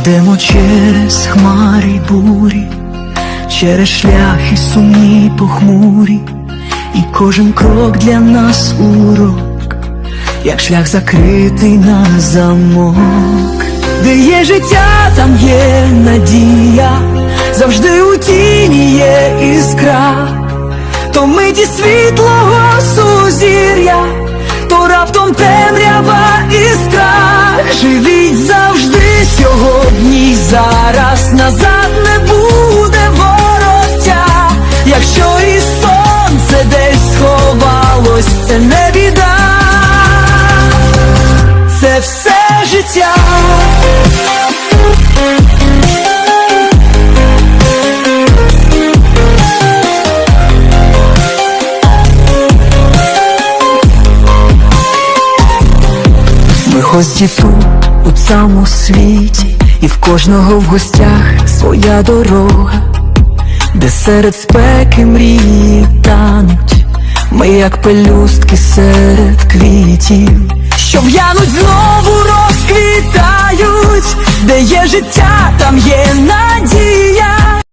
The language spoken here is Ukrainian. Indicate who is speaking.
Speaker 1: Йдемо через хмари й бурі, через шляхи сумні похмурі, і кожен крок для нас урок, як шлях закритий на замок, де є життя, там є надія, завжди у тіні є іскра, то миті світлого сузір'я, то раптом темрява іскра. Живіть життя. Ми гості тут, у цьому світі, і в кожного в гостях своя дорога, де серед спеки мрії тануть, ми як пелюстки серед квітів, що в'януть знову життя, там є надія.